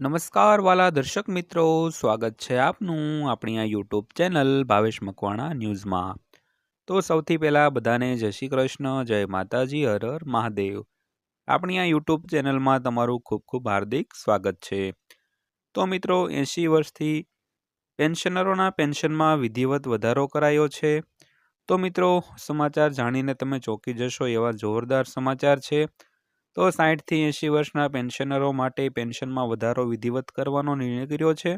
નમસ્કાર વાલા દર્શક મિત્રો, સ્વાગત છે આપનું આપણી આ યુટ્યુબ ચેનલ ભાવેશ મકવાણા ન્યૂઝમાં. તો સૌથી પહેલાં બધાને જય શ્રી કૃષ્ણ, જય માતાજી, હર હર મહાદેવ. આપણી આ યુટ્યુબ ચેનલમાં તમારું ખૂબ ખૂબ હાર્દિક સ્વાગત છે. તો મિત્રો, એંશી વર્ષથી પેન્શનરોના પેન્શનમાં વિધિવત વધારો કરાયો છે. તો મિત્રો, સમાચાર જાણીને તમે ચોંકી જશો એવા જોરદાર સમાચાર છે. તો સાઠથી એંશી વર્ષના પેન્શનરો માટે પેન્શનમાં વધારો વિધિવત કરવાનો નિર્ણય કર્યો છે.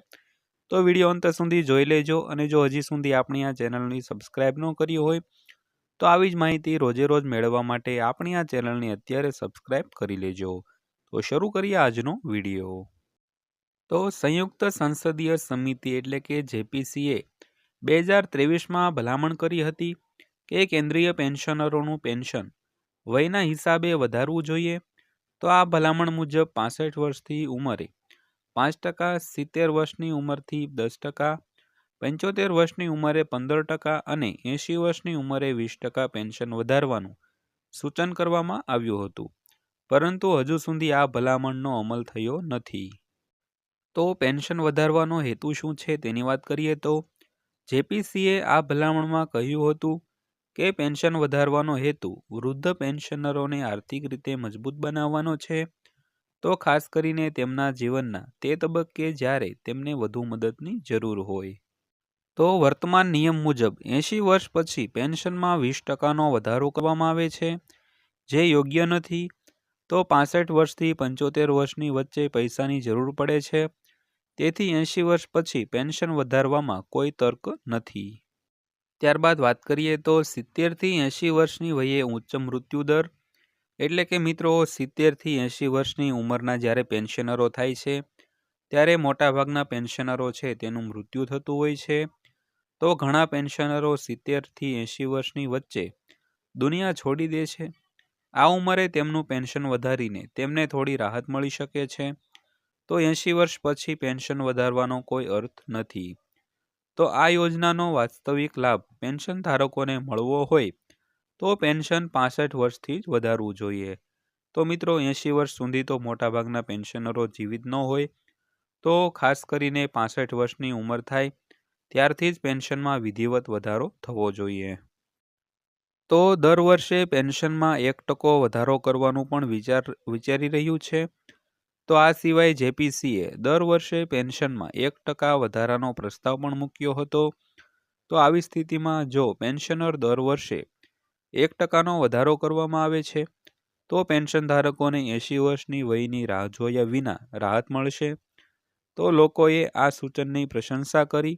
તો વીડિયો અંત સુધી જોઈ લેજો અને જો હજી સુધી આપણી આ ચેનલની સબસ્ક્રાઇબ ન કરી હોય, તો આવી જ માહિતી રોજે રોજ મેળવવા માટે આપણી આ ચેનલને અત્યારે સબસ્ક્રાઇબ કરી લેજો. તો શરૂ કરીએ આજનો વીડિયો. તો સંયુક્ત સંસદીય સમિતિ એટલે કે જેપીસીએ બે હજાર ત્રેવીસમાં ભલામણ કરી હતી કે કેન્દ્રીય પેન્શનરોનું પેન્શન વયના હિસાબે વધારવું જોઈએ. તો આ ભલામણ મુજબ પાસઠ વર્ષથી ઉંમરે પાંચ ટકા, સિત્તેર વર્ષની ઉંમરથી દસ ટકા, પંચોતેર વર્ષની ઉંમરે પંદર ટકા અને એંશી વર્ષની ઉંમરે વીસ ટકા પેન્શન વધારવાનું સૂચન કરવામાં આવ્યું હતું. પરંતુ હજુ સુધી આ ભલામણનો અમલ થયો નથી. તો પેન્શન વધારવાનો હેતુ શું છે તેની વાત કરીએ તો, જેપીસીએ આ ભલામણમાં કહ્યું હતું કે પેન્શન વધારવાનો હેતુ વૃદ્ધ પેન્શનરોને આર્થિક રીતે મજબૂત બનાવવાનો છે? તો ખાસ કરીને તેમના જીવનના તે તબક્કે જ્યારે તેમને વધુ મદદની જરૂર હોય. તો વર્તમાન નિયમ મુજબ એંશી વર્ષ પછી પેન્શનમાં વીસ ટકાનો વધારો કરવામાં આવે છે. જે યોગ્ય નથી, તો પાસઠ વર્ષથી પંચોતેર વર્ષની વચ્ચે પૈસાની જરૂર પડે છે. તેથી એંશી વર્ષ પછી પેન્શન વધારવામાં કોઈ તર્ક નથી. ત્યારબાદ વાત કરીએ તો સિત્તેરથી એંશી વર્ષની વયે ઉચ્ચ મૃત્યુદર એટલે કે મિત્રો, સિત્તેરથી એંશી વર્ષની ઉંમરના જ્યારે પેન્શનરો થાય છે, ત્યારે મોટાભાગના પેન્શનરો છે તેનું મૃત્યુ થતું હોય છે. તો ઘણા પેન્શનરો સિત્તેરથી એંશી વર્ષની વચ્ચે દુનિયા છોડી દે છે. આ ઉંમરે તેમનું પેન્શન વધારીને તેમને થોડી રાહત મળી શકે છે. તો એંશી વર્ષ પછી પેન્શન વધારવાનો કોઈ અર્થ નથી. તો આ યોજનાનો વાસ્તવિક લાભ પેન્શન ધારકોને મળવો હોય તો પેન્શન પાસઠ વર્ષથી જ વધારવું જોઈએ. તો મિત્રો, એંશી વર્ષ સુધી તો મોટાભાગના પેન્શનરો જીવિત ન હોય. તો ખાસ કરીને પાસઠ વર્ષની ઉંમર થાય, ત્યારથી જ પેન્શનમાં વિધિવત વધારો થવો જોઈએ. તો દર વર્ષે પેન્શનમાં એક ટકો વધારો કરવાનું પણ વિચાર, વિચારી રહ્યું છે. તો આ સિવાય જેપીસીએ દર વર્ષે પેન્શનમાં એક ટકા વધારાનો પ્રસ્તાવ પણ મૂક્યો હતો. તો આવી સ્થિતિમાં જો પેન્શનર દર વર્ષે એક ટકાનો વધારો કરવામાં આવે છે, તો પેન્શન ધારકોને એંશી વર્ષની વયની રાહ જોયા વિના રાહત મળશે. તો લોકોએ આ સૂચનની પ્રશંસા કરી,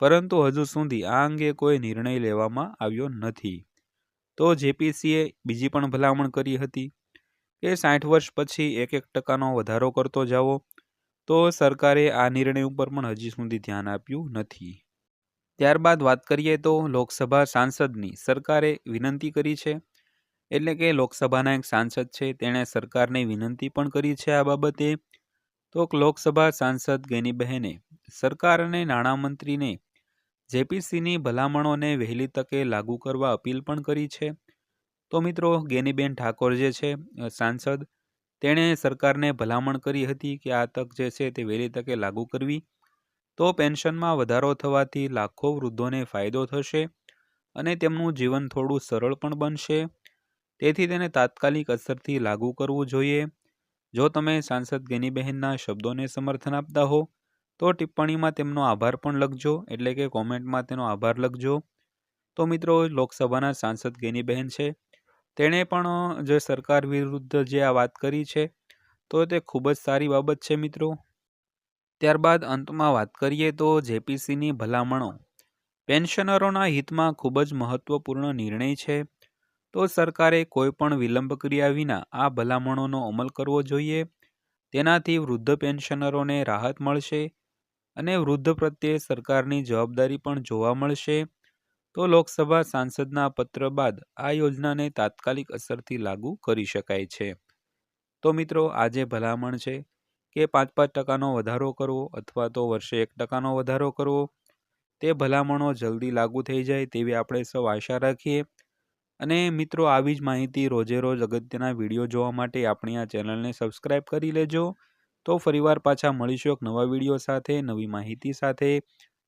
પરંતુ હજુ સુધી આ અંગે કોઈ નિર્ણય લેવામાં આવ્યો નથી. તો જેપીસીએ બીજી પણ ભલામણ કરી હતી. કે સાઠ વર્ષ પછી એક એક ટકાનો વધારો કરતો જાઓ તો સરકારે આ નિર્ણય ઉપર પણ હજી સુધી ધ્યાન આપ્યું નથી. ત્યારબાદ વાત કરીએ તો લોકસભા સાંસદની સરકારે વિનંતી કરી છે, એટલે કે લોકસભાના એક સાંસદ છે, તેણે સરકારને વિનંતી પણ કરી છે આ બાબતે. તો લોકસભા સાંસદ ગેનીબહેને સરકાર અને નાણામંત્રીને જેપીસીની ભલામણોને વહેલી તકે લાગુ કરવા અપીલ પણ કરી છે. તો મિત્રો ગેનીબેન ઠાકોર જે છે સાંસદ, તેણે સરકારને ભલામણ કરી હતી કે આ તક જે છે તે વહેલી તકે લાગુ કરવી. તો પેન્શનમાં વધારો થવાથી લાખો વૃદ્ધોને ફાયદો થશે અને તેમનું જીવન થોડું સરળ પણ બનશે. તેથી તેને તાત્કાલિક અસરથી લાગુ કરવું જોઈએ. જો તમે સાંસદ ગેનીબહેનના શબ્દોને સમર્થન આપતા હો, તો ટિપ્પણીમાં તેમનો આભાર પણ લખજો, એટલે કે કોમેન્ટમાં તેનો આભાર લખજો. તો મિત્રો, લોકસભાના સાંસદ ગેનીબહેન છે. તેણે પણ જે સરકાર વિરુદ્ધ જે આ વાત કરી છે, તો તે ખૂબ જ સારી બાબત છે મિત્રો. ત્યારબાદ અંતમાં વાત કરીએ તો જેપીસીની ભલામણો. પેન્શનરોના હિતમાં ખૂબ જ મહત્વપૂર્ણ નિર્ણય છે. તો સરકારે કોઈ પણ વિલંબ કર્યા વિના આ ભલામણોનો અમલ કરવો જોઈએ. તેનાથી વૃદ્ધ પેન્શનરોને રાહત મળશે અને વૃદ્ધ પ્રત્યે સરકારની જવાબદારી પણ જોવા મળશે. તો લોકસભા સાંસદના પત્ર બાદ આ યોજનાને તાત્કાલિક અસરથી લાગુ કરી શકાય છે. તો મિત્રો, આજે ભલામણ છે કે પાંચ પાંચ ટકાનો વધારો કરવો અથવા તો વર્ષે એક ટકાનો વધારો કરવો? તે ભલામણો જલ્દી લાગુ થઈ જાય તેવી આપણે સૌ આશા રાખીએ. અને મિત્રો, આવી જ માહિતી રોજે રોજ અગત્યના વીડિયો જોવા માટે આપણી આ ચેનલને સબસ્ક્રાઈબ કરી લેજો. તો ફરીવાર પાછા મળીશું એક નવા વીડિયો સાથે, નવી માહિતી સાથે.